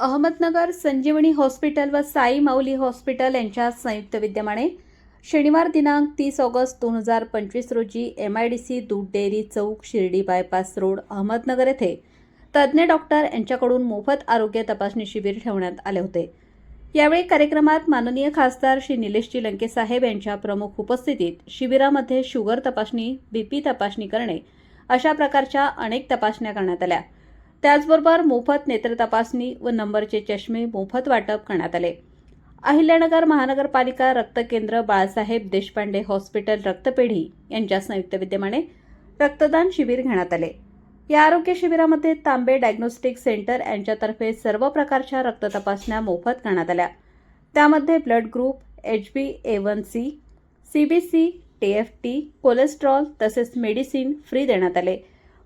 अहमदनगर संजीवनी hospital व साई माऊली hospital यांच्या संयुक्त विद्यमाने शनिवार दिनांक तीस ऑगस्ट दोन हजार पंचवीस रोजी एम आय डी सी दूध डेअरी चौक शिर्डी बायपास रोड अहमदनगर येथे तज्ज्ञ डॉक्टर यांच्याकडून मोफत आरोग्य तपासणी शिबिर ठेवण्यात आले होते. यावेळी कार्यक्रमात माननीय खासदार श्री निलेशजी लंकेसाहेब यांच्या प्रमुख उपस्थितीत शिबिरामध्ये शुगर तपासणी बीपी तपासणी करणे अशा प्रकारच्या अनेक तपासण्या करण्यात आल्या. त्याचबरोबर मोफत नेत्र तपासणी व नंबरचे चष्मे मोफत वाटप करण्यात आले. अहिल्यानगर महानगरपालिका रक्त केंद्र बाळासाहेब देशपांडे हॉस्पिटल रक्तपेढी यांच्या संयुक्त विद्यमाने रक्तदान शिबिर घेण्यात आले. या आरोग्य शिबिरामध्ये तांबे डायग्नोस्टिक सेंटर यांच्यातर्फे सर्व प्रकारच्या रक्त तपासण्या मोफत करण्यात आल्या. त्यामध्ये blood group H B A one C C B C T F T cholesterol तसेच मेडिसिन फ्री देण्यात आले.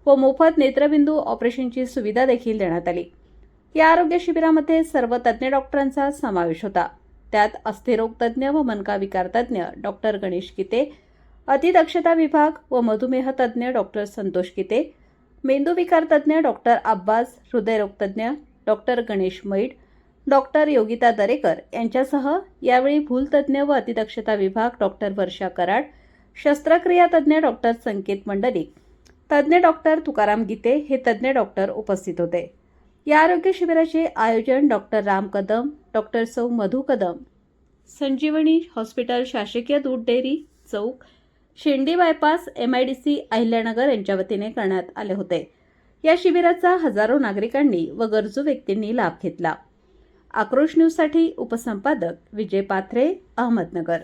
व मोफत नेत्रबिंदू ऑपरेशनची सुविधा देखील देण्यात आली. या आरोग्य शिबिरामध्ये सर्व तज्ज्ञ डॉक्टरांचा समावेश होता. त्यात अस्थिरोग तज्ज्ञ व मनकाविकार तज्ज्ञ डॉक्टर गणेश किते अतिदक्षता विभाग व मधुमेह तज्ज्ञ डॉक्टर संतोष किते मेंदू विकार तज्ज्ञ डॉक्टर अब्बास हृदयरोग तज्ज्ञ डॉक्टर गणेश मैड डॉक्टर योगिता दरेकर यांच्यासह यावेळी भूलतज्ज्ञ व अतिदक्षता विभाग डॉक्टर वर्षा कराड शस्त्रक्रिया तज्ज्ञ डॉक्टर संकेत मंडलिक तज्ज्ञ डॉक्टर तुकाराम गीते हे तज्ज्ञ डॉक्टर उपस्थित होते. या आरोग्य शिबिराचे आयोजन डॉक्टर राम कदम डॉक्टर सौ मधु कदम संजीवनी हॉस्पिटल शासकीय दूध dairy Chowk Shendi bypass M I D C Ahilyanagar यांच्या वतीने करण्यात आले होते. या शिबिराचा हजारो नागरिकांनी व गरजू व्यक्तींनी लाभ घेतला. आक्रोश न्यूजसाठी उपसंपादक विजय पाथरे अहमदनगर.